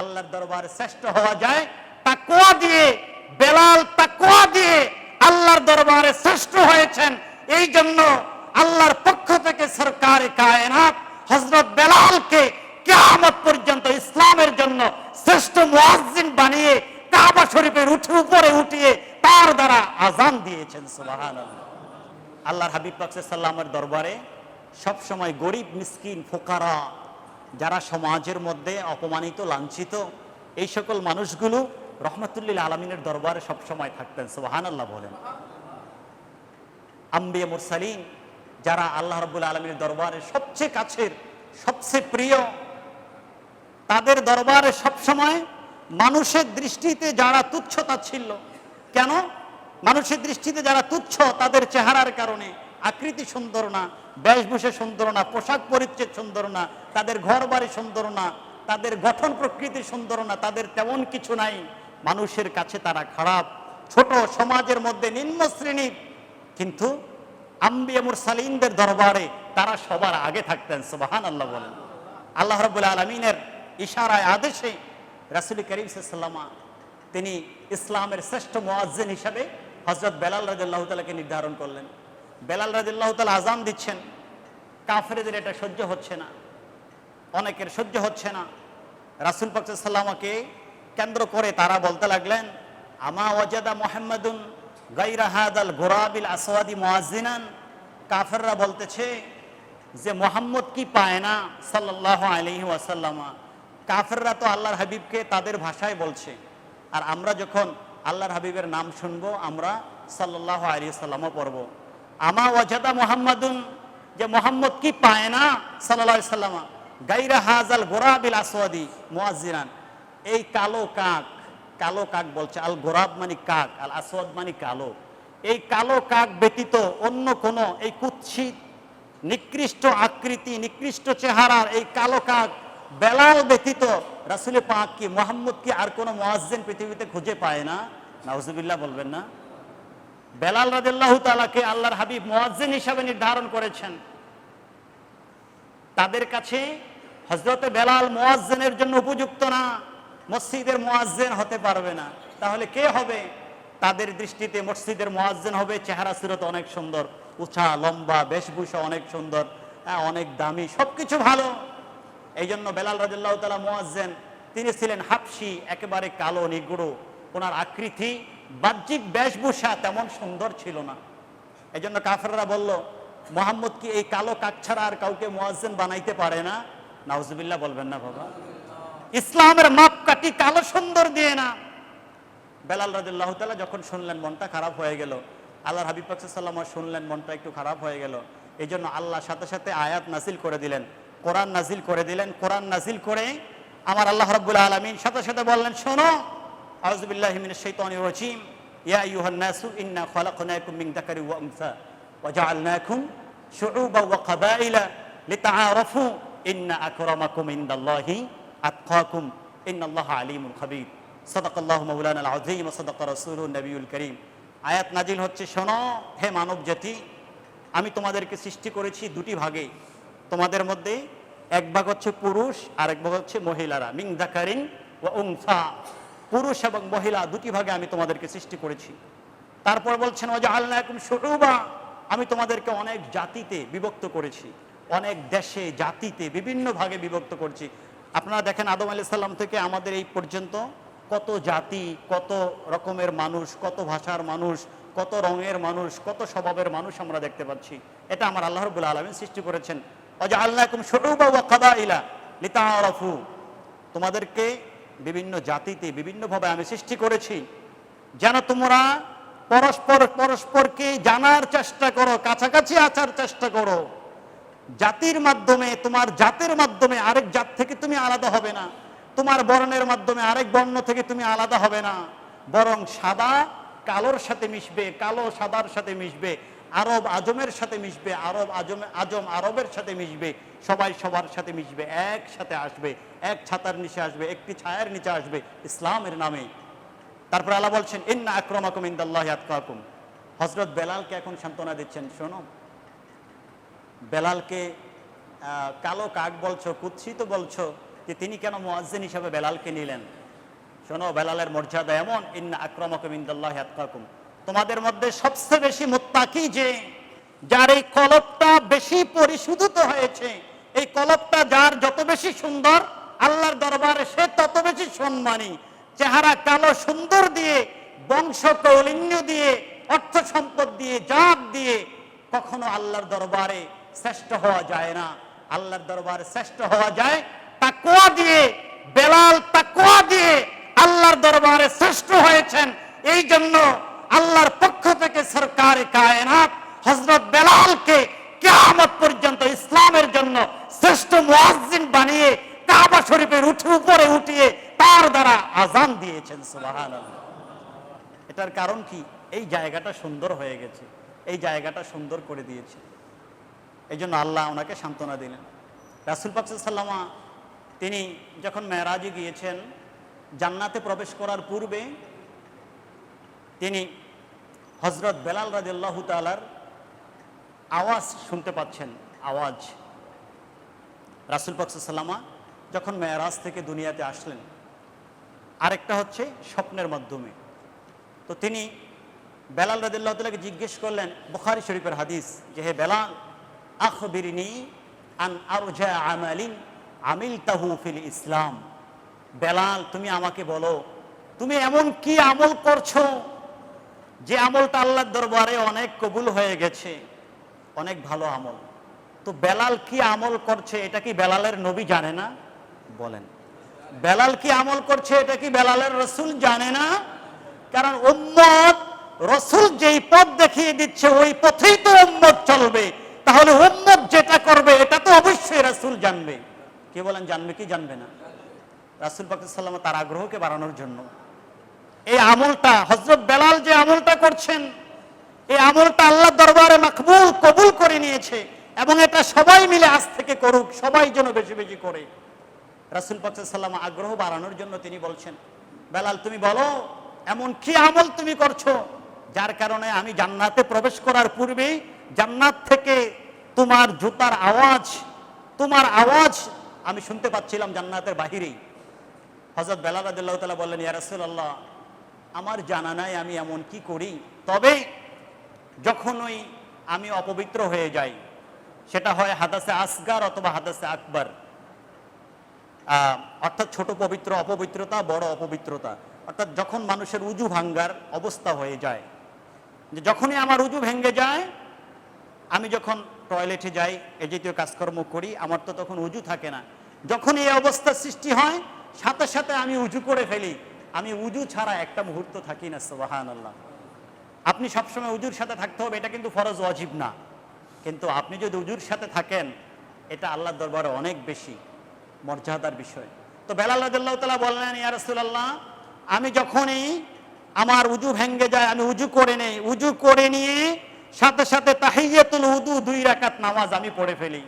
আল্লাহর দরবারে শ্রেষ্ঠ হওয়া যায় তাকুয়া দিয়ে, বেলাল তাকুয়া দিয়ে আল্লাহর দরবারে শ্রেষ্ঠ হয়েছেন। এই জন্য আল্লাহর পক্ষ থেকে সরকার কায়নাত হজরত বেলালকে কিয়ামত পর্যন্ত ইসলামের জন্য শ্রেষ্ঠ মুয়াজ্জিন বানিয়ে কাবা শরীফের উঠে উপরে উঠিয়ে তার দ্বারা আজান দিয়েছেন, সুবহানাল্লাহ। আল্লাহর হাবিব পাক সাল্লামের দরবারে সব সময় গরিব, মিসকিন, ফোকারা যারা সমাজের মধ্যে অপমানিত, লাঞ্ছিত, এই সকল মানুষগুলো রহমতুল্লিল আলমিনের দরবারে সব সময় থাকতেন সুবাহান আল্লাহ বলেন। আম্বিয়া মুরসালিন, যারা আল্লাহ রবুল আলমীর দরবারে সবচেয়ে কাছের, সবচেয়ে প্রিয়, তাদের দরবারে সবসময় মানুষের দৃষ্টিতে যারা তুচ্ছতা ছিল, কেন? মানুষের দৃষ্টিতে যারা তুচ্ছ, তাদের চেহারার কারণে। আকৃতি সুন্দর না, বেশভূষা সুন্দর না, পোশাক পরিচ্ছেদ সুন্দর না, তাদের ঘর বাড়ি সুন্দর না, তাদের গঠন প্রকৃতি সুন্দর না, তাদের তেমন কিছু নাই। মানুষের কাছে তারা খারাপ। ছোট সমাজের মধ্যে নিম্ন শ্রেণির কিন্তু আম্বিয়া মুরসালিনদের দরবারে তারা সবার আগে থাকতেন সুবাহান আল্লাহ বলেন। আল্লাহ রবুল্লা আলমিনের ইশারায়, আদেশে রাসুল করিম সাল্লামা তিনি ইসলামের শ্রেষ্ঠ মোয়াজ্জেন হিসাবে হজরত বেলাল রাজিল্লাহ তালাকে নির্ধারণ করলেন। বেলাল রাজিল্লাহ তাল আজান দিচ্ছেন। কাফেরদের এটা সহ্য হচ্ছে না। অনেকের সহ্য হচ্ছে না। রাসুল পাকসাল্লামাকে কেন্দ্র করে তারা বলতে লাগলেন, আমা ওয়াজাদা মোহাম্মদুন গাইরা হাদাল গোরাবিল আসওয়াদি মোয়াজিনান কাফেররা বলতেছে যে, মোহাম্মদ কি পায় না? সাল্লাহ আলহি ওয়াসাল্লামা। কাফেররা তো আল্লাহর হাবিবকে তাদের ভাষায় বলছে। আর আমরা যখন আল্লাহর হাবিবের নাম শুনব, আমরা সাল্লাহ আলী সাল্লামও পড়ব। আমা ওয়াজাদা মোহাম্মদুন, যে মোহাম্মদ কি পায় না? সাল্লাহ সাল্লামা। গাইরা হাজাল গোরাবিল আসওয়াদি মুয়াজিনান এই কালো কাক কালো কাক বলছে, আল গোরাব মানে কাক, আল আসওয়াদ মানে কালো। এই কালো কাক ব্যতীত অন্য কোন, এই কুৎসিত, নিকৃষ্ট আকৃতি, নিকৃষ্ট চেহারার এই কালো কাক বেলাল ব্যতীত রাসুলে পাক কি, মোহাম্মদ কি আর কোনো মোয়াজ্জেন পৃথিবীতে খুঁজে পায় না? নাউজুবিল্লাহ বলবেন না। বেলাল রাদিল্লাহ তালাকে আল্লাহর হাবিব মোয়াজ্জেন হিসাবে নির্ধারণ করেছেন। তাদের কাছে হজরতে বেলাল মোয়াজ্জেনের জন্য উপযুক্ত না মসজিদের মোয়াজ্জেন হতে পারবে না। তাহলে কে হবে? তাদের দৃষ্টিতে মসজিদের মোয়াজ্জেন হবে চেহারা সিরত অনেক সুন্দর উঁচা লম্বা বেশভূষা অনেক সুন্দর হ্যাঁ, অনেক দামি সবকিছু ভালো। এই জন্য বেলাল রাজিল্লাহ তালা মোয়াজ্জেন তিনি ছিলেন হাফসি একেবারে কালো নিগুড়ো ওনার আকৃতি বাহ্যিক বেশভূষা তেমন সুন্দর ছিল না। এই জন্য কাফেররা বলল, মোহাম্মদ কি এই কালো কাক ছাড়া আর কাউকে মোয়াজ্জেন বানাইতে পারে না? নাউজুবিল্লাহ বলবেন না বাবা। ইসলামের মাপকাঠি কালো সুন্দর দিয়ে না। বেলাল রাদিল্লাহ তালা যখন শুনলেন, মনটা খারাপ হয়ে গেল। আল্লাহর হাবিব পাকসাল্লাম শুনলেন, মনটা একটু খারাপ হয়ে গেল। এই জন্য আল্লাহ সাথে সাথে আয়াত নাজিল করে দিলেন। কোরআন নাজিল করে দিলেন, কোরআন নাজিল করে আমার আল্লাহ রব্বুল আলমিন সাথে সাথে বললেন, শোনো আউজুবিল্লাহ মিনাশ শাইতানির রাজিম। ইয়া আইয়ুহান নাসু ইন্না খালাকনাকুম মিন যাকারি ওয়া উনসা ওয়া জাআলনাকুম শুউবা ওয়া কাবাইলা লিতাআরাফু। ইন্না আকরামাকুম করিম। আয়াত নাজিল হচ্ছে, শোনো হে মানব জাতি আমি তোমাদেরকে সৃষ্টি করেছি দুটি ভাগে। তোমাদের মধ্যে এক ভাগ হচ্ছে পুরুষ আর এক ভাগ হচ্ছে মহিলারা। মিং দাকারিন ও উংসা পুরুষ এবং মহিলা দুটি ভাগে আমি তোমাদেরকে সৃষ্টি করেছি। তারপর বলছেন ও যে আল্লাহ শুরুবা আমি তোমাদেরকে অনেক জাতিতে বিভক্ত করেছি, অনেক দেশে, জাতিতে বিভিন্ন ভাগে বিভক্ত করছি। আপনারা দেখেন, আদম আলি সাল্লাম থেকে আমাদের এই পর্যন্ত কত জাতি, কত রকমের মানুষ, কত ভাষার মানুষ, কত রঙের মানুষ, কত স্বভাবের মানুষ আমরা দেখতে পাচ্ছি। এটা আমার আল্লাহ রবুল্লা আলমিন সৃষ্টি করেছেন। অজা আল্লাহ সরুবা ওয়া কাবাইলা লিতাআরাফু। তোমাদেরকে বিভিন্ন জাতিতে বিভিন্নভাবে আমি সৃষ্টি করেছি। যেন তোমরা পরস্পর, পরস্পরকে জানার চেষ্টা করো, কাছাকাছি আসার চেষ্টা করো। জাতির মাধ্যমে, তোমার জাতের মাধ্যমে আরেক জাত থেকে তুমি আলাদা হবে না। তোমার বর্ণের মাধ্যমে আরেক বর্ণ থেকে তুমি আলাদা হবে না। বরং সাদা কালোর সাথে মিশবে, কালো সাদার সাথে মিশবে। আরব আজমের সাথে মিশবে, আরব আজম আজম আরবের সাথে মিশবে, সবাই সবার সাথে মিশবে, একসাথে আসবে, এক ছাতার নিচে আসবে, একটি ছায়ার নিচে আসবে, ইসলামের নামে। তারপর আল্লাহ বলছেন, ইন্না আক্রমাকুম ইন্দাল্লাহ আতকাকুম। হজরত বেলালকে এখন সান্ত্বনা দিচ্ছেন, শোনো। বেলালকে কালো কাক বলছো, কুৎসিত বলছো, যে তিনি কেন মুয়াজ্জিন হিসাবে বেলালকে নিলেন? শোনো, বেলালের মর্যাদা এমন, ইন্না আক্রমকম ইন্দাল্লাহ আতকাকুম। তোমাদের মধ্যে সবচেয়ে বেশি মুত্তাকি যে, যার এই কলবটা বেশি পরিশোধিত হয়েছে, এই কলবটা যার যত বেশি সুন্দর, আল্লাহর দরবারে সে তত বেশি সম্মানী। চেহারা কালো সুন্দর দিয়ে, বংশ কৌলিন্য দিয়ে, অর্থ সম্পদ দিয়ে, জাত দিয়ে কখনো আল্লাহর দরবারে শ্রেষ্ঠ হওয়া যায় না। আল্লাহর দরবারে শ্রেষ্ঠ হওয়া যায় তাকোয়া দিয়ে, বেলাল তাকোয়া দিয়ে আল্লাহর দরবারে শ্রেষ্ঠ হয়েছেন। এই জন্য আল্লাহর পক্ষ থেকে সরকার কায়নাত হজরত বেলালকে কেয়ামত পর্যন্ত ইসলামের জন্য শ্রেষ্ঠ মুয়াজ্জিন বানিয়ে কাবা শরীফের উঠে উপরে উঠিয়ে তার দ্বারা আজান দিয়েছেন, সুবহানাল্লাহ। এটার কারণ কি? এই জায়গাটা সুন্দর হয়ে গেছে। এই জায়গাটা সুন্দর করে দিয়েছে। এই জন্য আল্লাহ ওনাকে সান্ত্বনা দিলেন। রাসুল পাকসাল্লামা তিনি যখন মেয়েরাজে গিয়েছেন, জান্নাতে প্রবেশ করার পূর্বে তিনি হজরত বেলাল রাজিল্লাহ তালার আওয়াজ শুনতে পাচ্ছেন, আওয়াজ। রাসুল পাকসাল্লামা যখন মেয়েরাজ থেকে দুনিয়াতে আসলেন, আরেকটা হচ্ছে স্বপ্নের মাধ্যমে। তো তিনি বেলাল রাদিল্লাহ তালাকে জিজ্ঞেস করলেন, বুখারি শরীফের হাদিস যে, হে বেলাল, আখবিরিনি আন আরজা আমালিন আমিল তাহু ফিল ইসলাম। বেলাল, তুমি আমাকে বলো, তুমি এমন কি আমল করছ যে আমলটা আল্লাহর দরবারে অনেক কবুল হয়ে গেছে, অনেক ভালো আমল। তো বেলাল কি আমল করছে এটা কি বেলালের নবী জানে না? বলেন। বেলাল কি আমল করছে এটা কি বেলালের রসুল জানে না? কারণ উম্মত রসুল যেই পথ দেখিয়ে দিচ্ছে, ওই পথেই তো উম্মত চলবে। তাহলে উম্মত যেটা করবে, এটা তো অবশ্যই রাসূল জানবে। কে বলেন, জানবে কি জানবে না? রাসূল পাক তার আগ্রহকে বাড়ানোর জন্য। এই আমলটা হজরত বেলাল যে আমলটা করছেন, এই আমলটা আল্লাহ দরবারে মাকবুল, কবুল করে নিয়েছে এবং এটা সবাই মিলে আজ থেকে করুক, সবাই যেন বেশি বেশি করে। রাসুল পাকসাল্লাম আগ্রহ বাড়ানোর জন্য তিনি বলছেন, বেলাল তুমি বলো, এমন কি আমল তুমি করছ যার কারণে আমি জান্নাতে প্রবেশ করার পূর্বেই জান্নাত থেকে তোমার জুতার আওয়াজ, তোমার আওয়াজ আমি শুনতে পাচ্ছিলাম জান্নাতের বাহিরেই। হজরত বেলাল রাদিল্লাহ তালা বললেন, ইয়া রাসূলুল্লাহ আমার জানা নাই আমি এমন কি করি। তবে যখনই আমি অপবিত্র হয়ে যাই, সেটা হয় হাদাসে আসগার অথবা হাদাসে আকবর। অর্থাৎ ছোট পবিত্র অপবিত্রতা, বড় অপবিত্রতা। অর্থাৎ যখন মানুষের উজু ভাঙ্গার অবস্থা হয়ে যায়, যে যখনই আমার উজু ভেঙে যায়, আমি যখন টয়লেটে যাই, এ জাতীয় কাজকর্ম করি, আমার তো তখন উজু থাকে না। যখন এই অবস্থার সৃষ্টি হয়, সাথে সাথে আমি উজু করে ফেলি। আমি উজু ছাড়া একটা মুহূর্ত থাকি না সোবাহান আল্লাহ আপনি সবসময় উজুর সাথে থাকতে হবে, এটা কিন্তু ফরজ অজীব না। কিন্তু আপনি যদি উজুর সাথে থাকেন, এটা আল্লাহর দরবারে অনেক বেশি মর্যাদার বিষয়। তো বেলাল রাদিল্লাহ তালা বললেন, ইয়া রাসূলুল্লাহ, আমি যখনই আমার উজু ভেঙ্গে যায়, আমি উজু করে নেই, উজু করে নিয়ে সাথে সাথে তাহিয়াতুল উদু দুই রাকাত নামাজ আমি পড়ে ফেলি।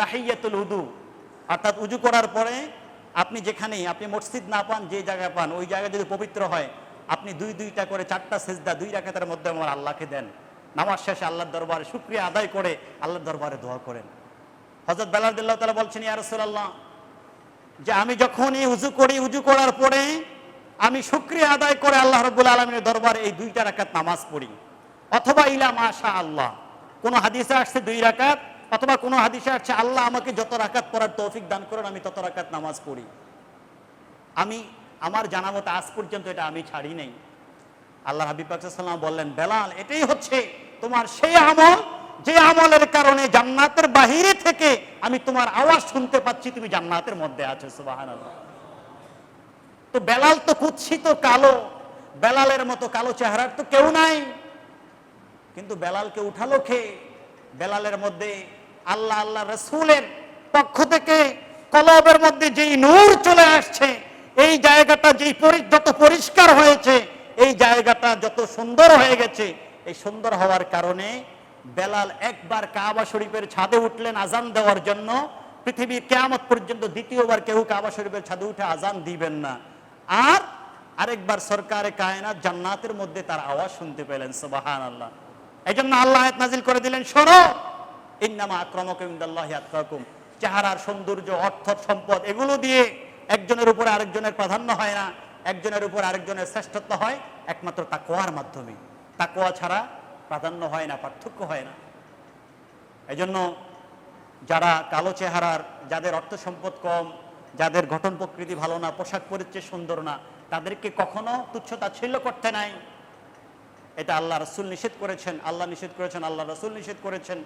তাহিয়াতুল উদু, অর্থাৎ উজু করার পরে আপনি যেখানেই, আপনি মসজিদ না পান, যে জায়গায় পান, ওই জায়গা যদি পবিত্র হয়, আপনি দুই দুইটা করে চারটা সেজদা দুই রাকাতের মধ্যে আমার আল্লাহকে দেন। নামাজ শেষে আল্লাহর দরবারে শুক্রিয়া আদায় করে আল্লাহর দরবারে দোয়া করেন। হজরত বেলাদুল্লাহ তালা বলছেন, ইয়া রাসূলুল্লাহ, যে আমি যখনই উজু করি উজু করার পরে আমি শুক্রিয়া আদায় করে আল্লাহ রব্বুল আলমিনের দরবারে এই দুইটা রাকাত নামাজ পড়ি। অথবা ইলা মাশা আল্লাহ কোন হাদিসে আসছে দুই রাকাত অথবা কোনো হাদিসে আসছে, আল্লাহ আমাকে যত রাকাত পড়ার তৌফিক দান করেন, আমি তত রাকাত নামাজ পড়ি। আমি, আমার জানা মতো আজ পর্যন্ত এটা আমি ছাড়ি নেই। আল্লাহ হাবিব পাকসাল্লাম বললেন, বেলাল, এটাই হচ্ছে তোমার সেই আমল, যে আমলের কারণে জান্নাতের বাহিরে থেকে আমি তোমার আওয়াজ শুনতে পাচ্ছি, তুমি জান্নাতের মধ্যে আছো সুবাহান তো বেলাল তো কুৎসিত কালো, বেলালের মতো কালো চেহারার তো কেউ নাই। কিন্তু বেলালকে উঠালো খেয়ে বেলালের মধ্যে আল্লাহ আল্লাহ রসুলের পক্ষ থেকে কলবের মধ্যে যেই নূর চলে আসছে, এই জায়গাটা যেই যত পরিষ্কার হয়েছে, এই জায়গাটা যত সুন্দর হয়ে গেছে, এই সুন্দর হওয়ার কারণে বেলাল একবার কাবা শরীফের ছাদে উঠলেন আজান দেওয়ার জন্য। পৃথিবীর কেয়ামত পর্যন্ত দ্বিতীয়বার কেউ কাবা শরীফের ছাদে উঠে আজান দিবেন না। আর আরেকবার সরকারে কায়নাত জান্নাতের মধ্যে তার আওয়াজ শুনতে পেলেন সুবাহান আল্লাহ এই জন্য আল্লাহ নাজিল করে দিলেন, শোনো ইন্নামা আক্রমকুম ইনদাল্লাহি আতকাকুম। চেহারার সৌন্দর্য, অর্থ, সম্পদ, এগুলো দিয়ে একজনের উপরে আরেকজনের প্রাধান্য হয় না। একজনের উপর আরেকজনের শ্রেষ্ঠত্ব হয় একমাত্র তাকোয়ার মাধ্যমে। তাকোয়া ছাড়া প্রাধান্য হয় না, পার্থক্য হয় না। এজন্য যারা কালো চেহারার, যাদের অর্থ সম্পদ কম, যাদের গঠন প্রকৃতি ভালো না, পোশাক পরিচ্ছদ সুন্দর না, তাদেরকে কখনো তুচ্ছ তাচ্ছিল্য করতে নাই। এটা আল্লাহ রসুল নিষেধ করেছেন, আল্লাহ নিষেধ করেছেন, আল্লাহ রসুল নিষেধ করেছেন।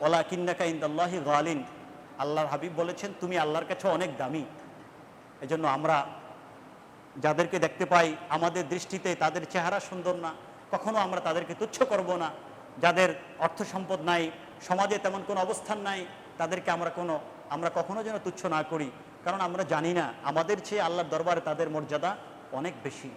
ওলা কিন্নাকা ইন্দাল্লাহি গালিন। আল্লাহর হাবিব বলেছেন, তুমি আল্লাহর কাছে অনেক দামি। এজন্য আমরা যাদেরকে দেখতে পাই, আমাদের দৃষ্টিতে তাদের চেহারা সুন্দর না। কখনো আমরা তাদেরকে তুচ্ছ করব না। যাদের অর্থ সম্পদ নাই, সমাজে তেমন কোনো অবস্থান নাই, তাদেরকে আমরা কোনো, আমরা কখনো যেন তুচ্ছ না করি। কারণ আমরা জানি না, আমাদের চেয়ে আল্লাহর দরবারে তাদের মর্যাদা অনেক বেশি।